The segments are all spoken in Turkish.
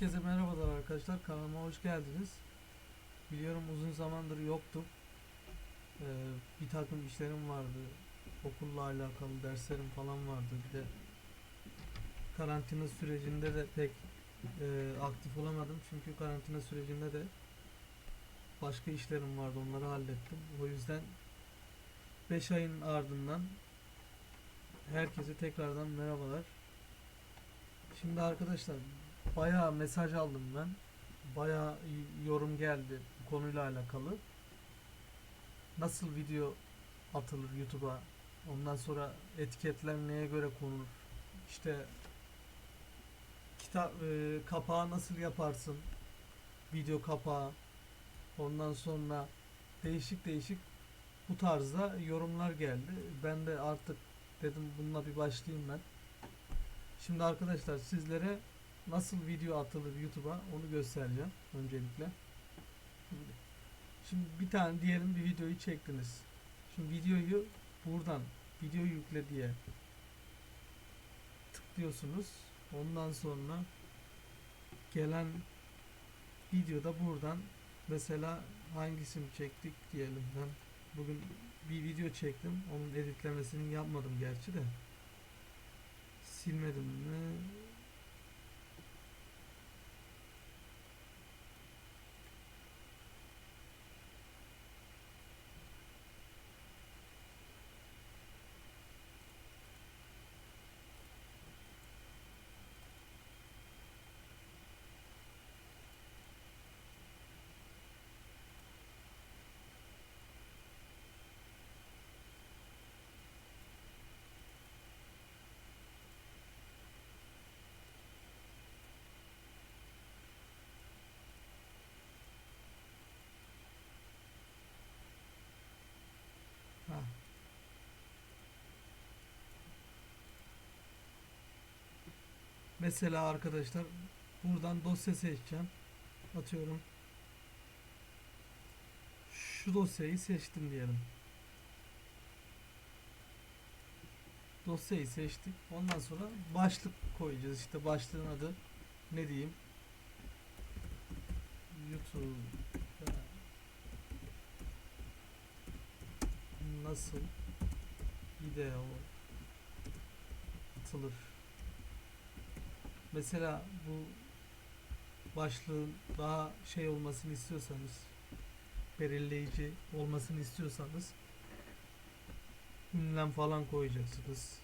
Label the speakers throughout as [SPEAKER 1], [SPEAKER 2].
[SPEAKER 1] Herkese merhabalar arkadaşlar. Kanalıma hoş geldiniz. Biliyorum uzun zamandır yoktum. Ee, bir takım işlerim vardı. Okulla alakalı derslerim falan vardı. Bir de karantina sürecinde de pek e, aktif olamadım. Çünkü karantina sürecinde de başka işlerim vardı. Onları hallettim. O yüzden 5 ayın ardından herkese tekrardan merhabalar. Şimdi arkadaşlar bayağı mesaj aldım ben. Bayağı yorum geldi bu konuyla alakalı. Nasıl video atılır YouTube'a? Ondan sonra etiketler neye göre konur? İşte kitap e, kapağı nasıl yaparsın? Video kapağı. Ondan sonra değişik değişik bu tarzda yorumlar geldi. Ben de artık dedim bununla bir başlayayım ben. Şimdi arkadaşlar sizlere nasıl video atılır YouTube'a onu göstereceğim öncelikle. Şimdi, şimdi bir tane diyelim bir videoyu çektiniz. Şimdi videoyu buradan video yükle diye tıklıyorsunuz. Ondan sonra gelen videoda buradan mesela hangisini çektik diyelim ben bugün bir video çektim. Onun editlemesini yapmadım gerçi de. Silmedim mi? Mesela arkadaşlar buradan dosya seçeceğim. Atıyorum. Şu dosyayı seçtim diyelim. Dosyayı seçtik. Ondan sonra başlık koyacağız. İşte başlığın adı ne diyeyim? YouTube nasıl video atılır? Mesela bu başlığın daha şey olmasını istiyorsanız belirleyici olmasını istiyorsanız ünlem falan koyacaksınız.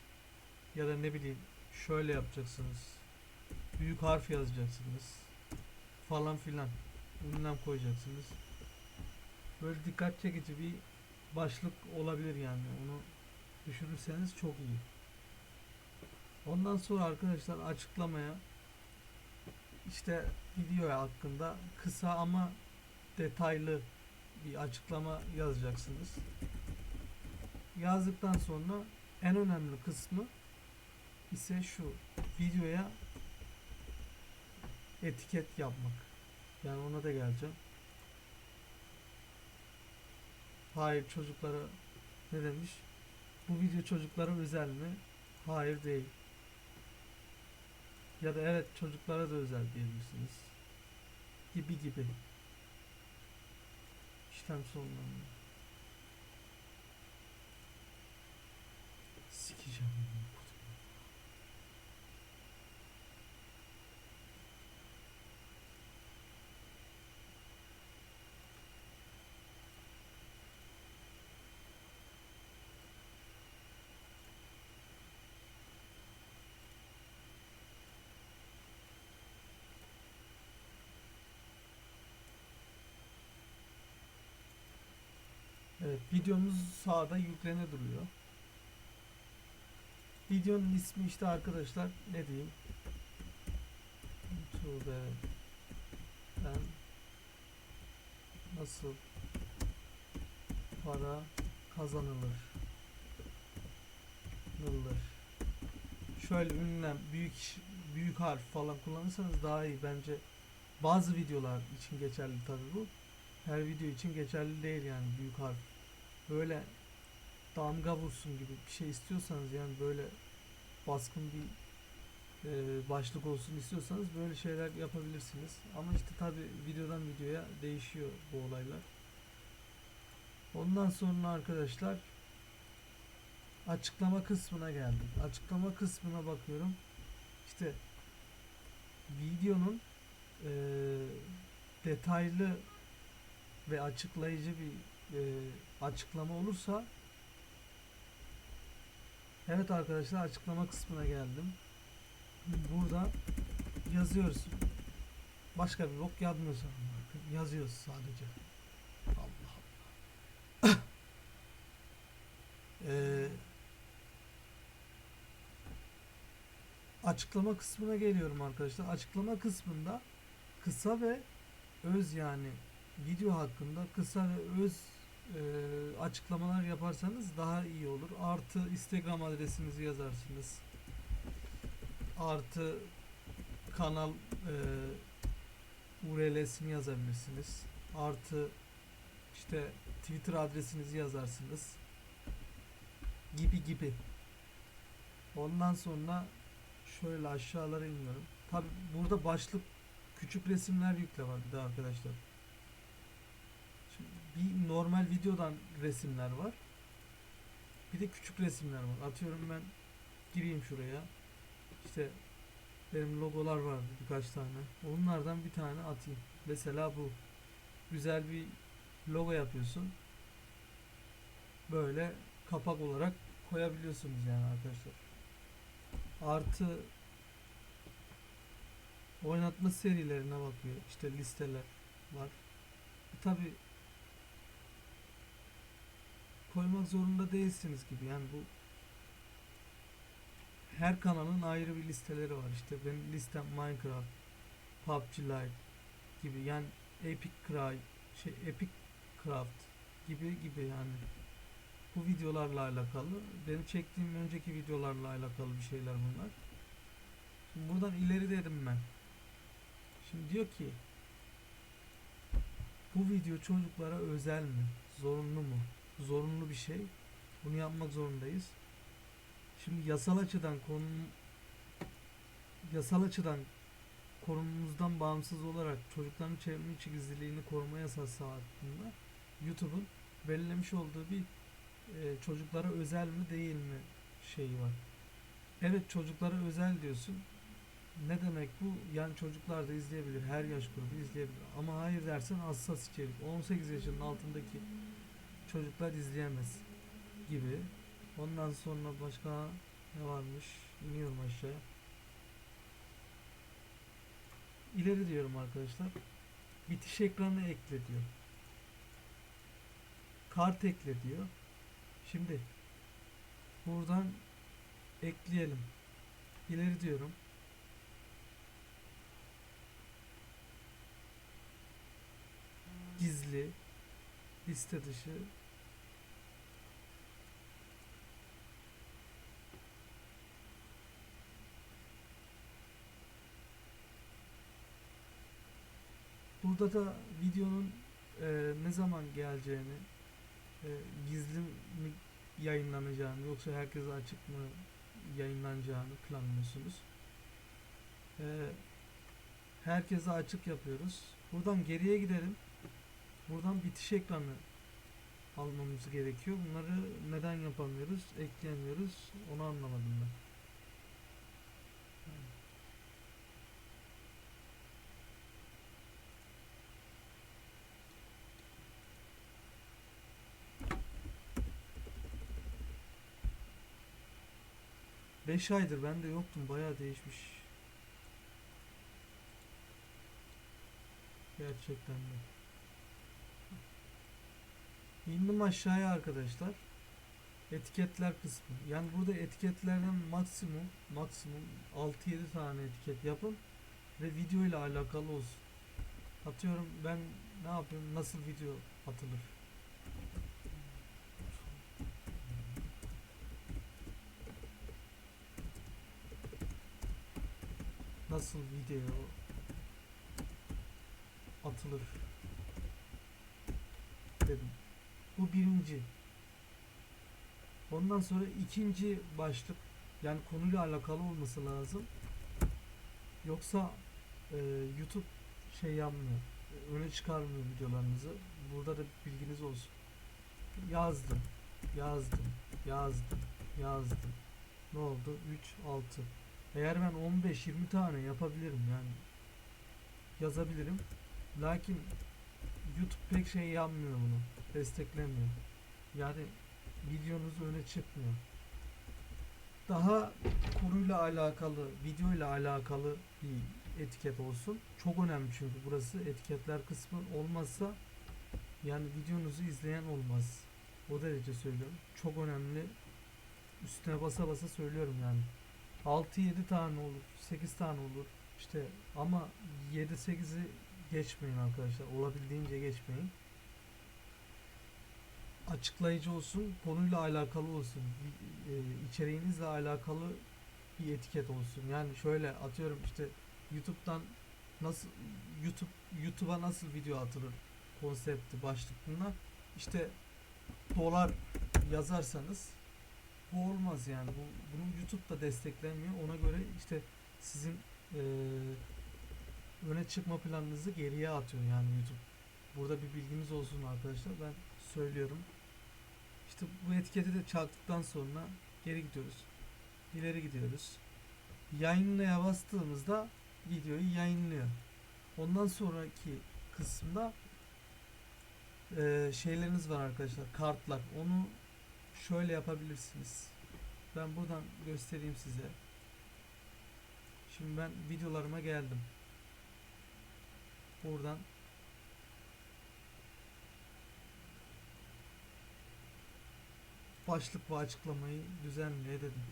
[SPEAKER 1] Ya da ne bileyim şöyle yapacaksınız. Büyük harf yazacaksınız. Falan filan. Ünlem koyacaksınız. Böyle dikkat çekici bir başlık olabilir yani. Onu düşünürseniz çok iyi. Ondan sonra arkadaşlar açıklamaya işte video hakkında kısa ama detaylı bir açıklama yazacaksınız. Yazdıktan sonra en önemli kısmı ise şu videoya etiket yapmak. Yani ona da geleceğim. Hayır çocuklara ne demiş? Bu video çocuklara özel mi? Hayır değil. Ya da evet çocuklara da özel diyebilirsiniz. Gibi gibi. İşlem sonlandı. Sikeceğim. bunu. Evet, videomuz sağda yüklene duruyor. Videonun ismi işte arkadaşlar ne diyeyim? YouTube ben nasıl para kazanılır? Nılır. Şöyle ünlem, büyük büyük harf falan kullanırsanız daha iyi bence. Bazı videolar için geçerli tabii bu. Her video için geçerli değil yani büyük harf. Böyle damga vursun gibi bir şey istiyorsanız yani böyle baskın bir e, başlık olsun istiyorsanız böyle şeyler yapabilirsiniz. Ama işte tabi videodan videoya değişiyor bu olaylar. Ondan sonra arkadaşlar açıklama kısmına geldim. Açıklama kısmına bakıyorum. İşte videonun e, detaylı ve açıklayıcı bir e, açıklama olursa Evet arkadaşlar açıklama kısmına geldim. Burada yazıyoruz. Başka bir bok yazmıyoruz. Yazıyoruz sadece. Allah Allah. Ee, açıklama kısmına geliyorum arkadaşlar. Açıklama kısmında kısa ve öz yani video hakkında kısa ve öz e, açıklamalar yaparsanız daha iyi olur. Artı Instagram adresinizi yazarsınız. Artı kanal e, URL'sini yazabilirsiniz. Artı işte Twitter adresinizi yazarsınız. Gibi gibi. Ondan sonra şöyle aşağılara iniyorum. Tabi burada başlık küçük resimler yükle var bir de arkadaşlar. Bir normal videodan resimler var. Bir de küçük resimler var. Atıyorum ben gireyim şuraya. İşte benim logolar vardı birkaç tane. Onlardan bir tane atayım. Mesela bu. Güzel bir logo yapıyorsun. Böyle kapak olarak koyabiliyorsunuz yani arkadaşlar. Artı oynatma serilerine bakıyor. İşte listeler var. Tabi koymak zorunda değilsiniz gibi. Yani bu her kanalın ayrı bir listeleri var. İşte benim listem Minecraft, PUBG Lite gibi yani Epic Cry, şey Epic Craft gibi gibi yani. Bu videolarla alakalı. Benim çektiğim önceki videolarla alakalı bir şeyler bunlar. Şimdi buradan ileri dedim ben. Şimdi diyor ki bu video çocuklara özel mi? Zorunlu mu? Zorunlu bir şey. Bunu yapmak zorundayız. Şimdi yasal açıdan konu yasal açıdan konumuzdan bağımsız olarak çocukların çevrim içi gizliliğini koruma yasası hakkında YouTube'un belirlemiş olduğu bir e, çocuklara özel mi değil mi şeyi var. Evet çocuklara özel diyorsun. Ne demek bu? Yani çocuklar da izleyebilir. Her yaş grubu izleyebilir. Ama hayır dersen hassas içerik. 18 yaşının altındaki çocuklar izleyemez gibi. Ondan sonra başka ne varmış? İniyorum aşağıya. İleri diyorum arkadaşlar. Bitiş ekranı ekle diyor. Kart ekle diyor. Şimdi buradan ekleyelim. İleri diyorum. Gizli liste dışı Burada da videonun e, ne zaman geleceğini, e, gizli mi yayınlanacağını yoksa herkese açık mı yayınlanacağını planlıyorsunuz. E, herkese açık yapıyoruz. Buradan geriye gidelim. Buradan bitiş ekranı almamız gerekiyor. Bunları neden yapamıyoruz, ekleyemiyoruz onu anlamadım ben. Beş aydır ben de yoktum. Bayağı değişmiş. Gerçekten de. İndim aşağıya arkadaşlar. Etiketler kısmı. Yani burada etiketlerden maksimum maksimum 6-7 tane etiket yapın ve video ile alakalı olsun. Atıyorum ben ne yapıyorum? Nasıl video atılır? Nasıl video atılır? Dedim. Bu birinci. Ondan sonra ikinci başlık yani konuyla alakalı olması lazım. Yoksa e, YouTube şey yapmıyor. Öne çıkarmıyor videolarınızı. Burada da bilginiz olsun. Yazdım. Yazdım. Yazdım. Yazdım. Ne oldu? 3 6. Eğer ben 15 20 tane yapabilirim yani. Yazabilirim. Lakin YouTube pek şey yapmıyor bunu. Desteklemiyor. Yani videonuz öne çıkmıyor. Daha konuyla alakalı, videoyla alakalı bir etiket olsun. Çok önemli çünkü burası etiketler kısmı olmazsa yani videonuzu izleyen olmaz. O derece söylüyorum. Çok önemli. Üstüne basa basa söylüyorum yani. 6-7 tane olur, 8 tane olur. İşte ama 7-8'i geçmeyin arkadaşlar. Olabildiğince geçmeyin. Açıklayıcı olsun, konuyla alakalı olsun, e, içeriğinizle alakalı bir etiket olsun. Yani şöyle atıyorum işte YouTube'dan nasıl YouTube YouTube'a nasıl video atılır konsepti başlıklığına işte dolar yazarsanız bu olmaz yani. Bu, bunu YouTube da desteklemiyor. Ona göre işte sizin eee, öne çıkma planınızı geriye atıyor yani YouTube. Burada bir bilginiz olsun arkadaşlar. Ben söylüyorum. İşte bu etiketi de çaktıktan sonra geri gidiyoruz. İleri gidiyoruz. Yayınlaya bastığımızda videoyu yayınlıyor. Ondan sonraki kısımda eee, şeyleriniz var arkadaşlar. Kartlar. Onu şöyle yapabilirsiniz. Ben buradan göstereyim size. Şimdi ben videolarıma geldim. Buradan başlık ve açıklamayı düzenle dedim.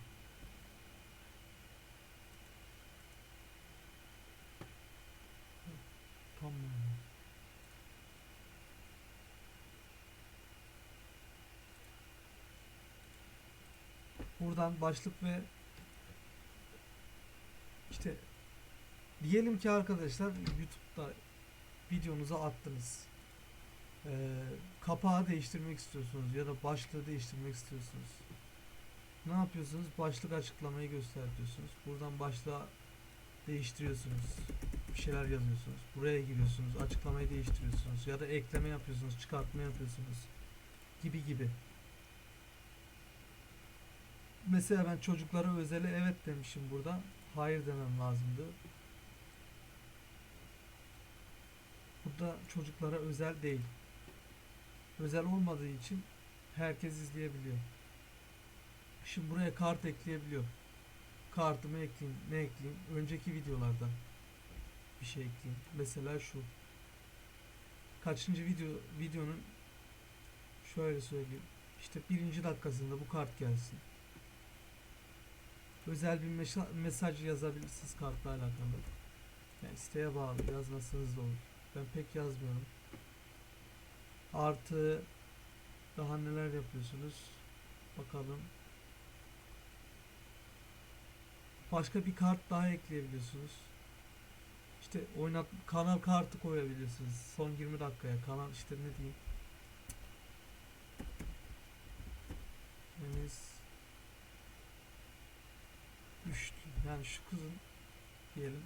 [SPEAKER 1] Tamam. Buradan başlık ve işte diyelim ki arkadaşlar YouTube'da videonuzu attınız. Ee, kapağı değiştirmek istiyorsunuz ya da başlığı değiştirmek istiyorsunuz. Ne yapıyorsunuz? Başlık açıklamayı göster diyorsunuz. Buradan başlığa değiştiriyorsunuz. Bir şeyler yazıyorsunuz. Buraya giriyorsunuz. Açıklamayı değiştiriyorsunuz. Ya da ekleme yapıyorsunuz. Çıkartma yapıyorsunuz. Gibi gibi. Mesela ben çocuklara özele evet demişim burada. Hayır demem lazımdı. Burada çocuklara özel değil. Özel olmadığı için herkes izleyebiliyor. Şimdi buraya kart ekleyebiliyor. Kartımı ekleyeyim. Ne ekleyeyim? Önceki videolardan bir şey ekleyeyim. Mesela şu. Kaçıncı video videonun şöyle söyleyeyim. İşte birinci dakikasında bu kart gelsin. Özel bir mesaj yazabilirsiniz kartla alakalı. Yani isteğe bağlı. Yazmasanız da olur. Ben pek yazmıyorum. Artı daha neler yapıyorsunuz? Bakalım. Başka bir kart daha ekleyebiliyorsunuz. İşte oynat kanal kartı koyabilirsiniz. Son 20 dakikaya kanal işte ne diyeyim. Deniz düştü. Yani şu kızın diyelim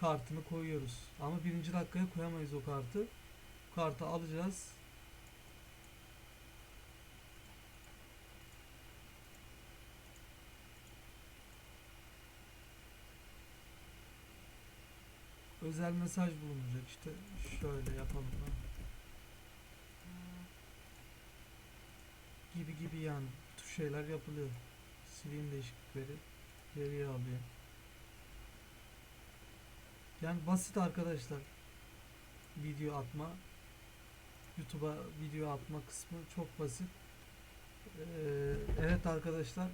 [SPEAKER 1] kartını koyuyoruz. Ama birinci dakikaya koyamayız o kartı. Kartı alacağız. Özel mesaj bulunacak işte şöyle yapalım da. Gibi gibi yani bu şeyler yapılıyor. Sileyim değişiklikleri geriye alıyor. Yani basit arkadaşlar. Video atma. YouTube'a video atma kısmı çok basit. Ee, evet arkadaşlar.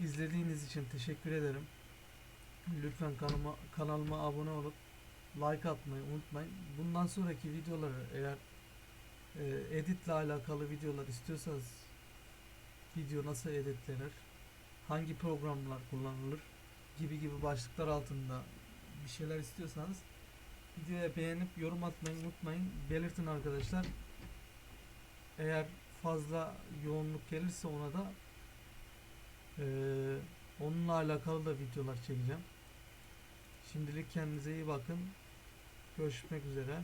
[SPEAKER 1] izlediğiniz için teşekkür ederim. Lütfen kanalıma, kanalıma abone olup like atmayı unutmayın. Bundan sonraki videoları eğer e, editle alakalı videolar istiyorsanız video nasıl editlenir, hangi programlar kullanılır gibi gibi başlıklar altında bir şeyler istiyorsanız videoya beğenip yorum atmayı unutmayın. Belirtin arkadaşlar. Eğer fazla yoğunluk gelirse ona da eee, Onunla alakalı da videolar çekeceğim. Şimdilik kendinize iyi bakın. Görüşmek üzere.